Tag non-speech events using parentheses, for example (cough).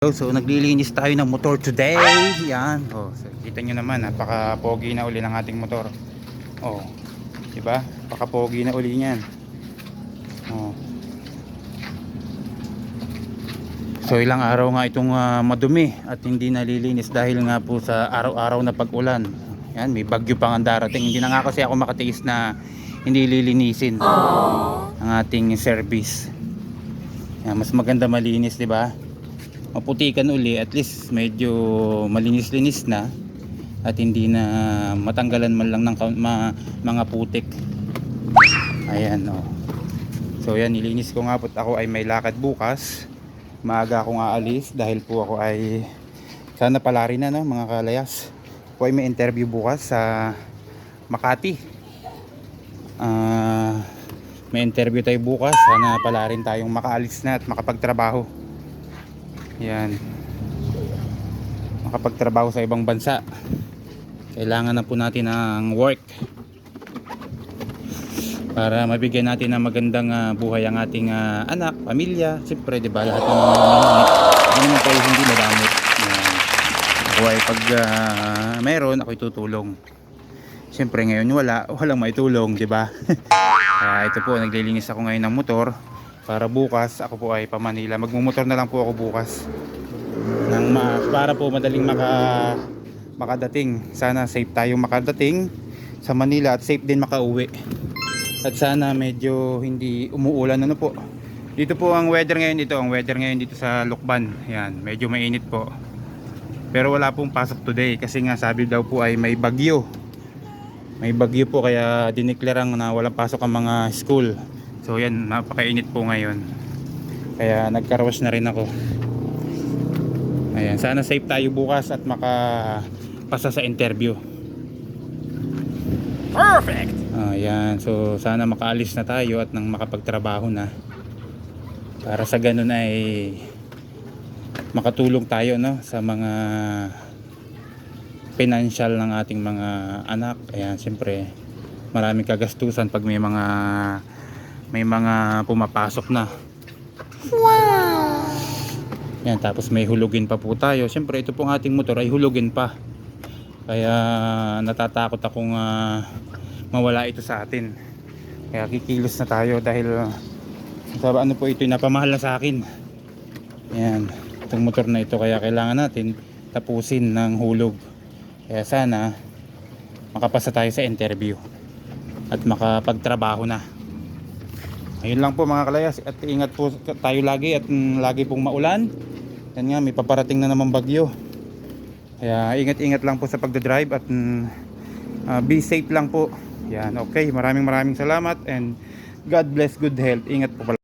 So, naglilinis tayo ng motor today. Yan. Oh, so, kita nyo naman, napaka-pogi na uli ng ating motor. Oh. 'Di ba? Napaka-pogi na uli niyan. Oh. So ilang araw nga itong ah, madumi at hindi nalilinis dahil nga po sa araw-araw na pag-ulan. Yan, may bagyo pa nga darating. Hindi na nga kasi ako makatiis na hindi lilinisin ang ating service. Yan, mas maganda malinis, 'di ba? Maputikan uli at least medyo malinis-linis na at hindi na matanggalan man lang ng ma- mga putik. Ayan oh. so yan nilinis ko nga po ako ay may lakad bukas. Maaga akong aalis dahil po ako ay sana pala rin na no, mga kalayas. Po ay may interview bukas sa Makati. Ah, may interview tayo bukas sana pala rin tayong makaalis na at makapagtrabaho yan. Makapagtrabaho sa ibang bansa. Kailangan na po natin ng work. Para mabigyan natin ng magandang ah, buhay ang ating ah, anak, pamilya. Siyempre, di ba, lahat ng mga tayo hindi madamot. Yan. Ako ay pag ah, meron, ako'y tutulong. Siyempre, ngayon wala, walang maitulong, di ba? Kaya (laughs) ito po, naglilinis ako ngayon ng motor para bukas ako po ay pa Manila. Magmumotor na lang po ako bukas. Nang ma- para po madaling maka makadating. Sana safe tayo makadating sa Manila at safe din makauwi. At sana medyo hindi umuulan ano po? Dito po ang weather ngayon dito ang weather ngayon dito sa Lukban. Yan medyo mainit po. Pero wala pong pasok today kasi nga sabi daw po ay may bagyo. May bagyo po kaya dineklarang na walang pasok ang mga school So yan, napakainit po ngayon. Kaya nagkarwas na rin ako. Ayan, sana safe tayo bukas at makapasa sa interview. Perfect! Ayan, so sana makaalis na tayo at nang makapagtrabaho na. Para sa ganun ay makatulong tayo no sa mga financial ng ating mga anak. Ayan, siyempre maraming kagastusan pag may mga may mga pumapasok na. Wow! Yan, tapos may hulugin pa po tayo. Siyempre, ito pong ating motor ay hulugin pa. Kaya natatakot akong ah, mawala ito sa atin. Kaya kikilos na tayo dahil ah, sa ano po ito napamahal na sa akin. Yan, itong motor na ito kaya kailangan natin tapusin ng hulog. Kaya sana makapasa tayo sa interview at makapagtrabaho na. Ayun lang po mga kalayas at ingat po tayo lagi at mm, lagi pong maulan. Yan nga may paparating na naman bagyo. Kaya ingat-ingat lang po sa pagdadrive at ah, be safe lang po. Yan, okay. Maraming maraming salamat and God bless good health. Ingat po pala.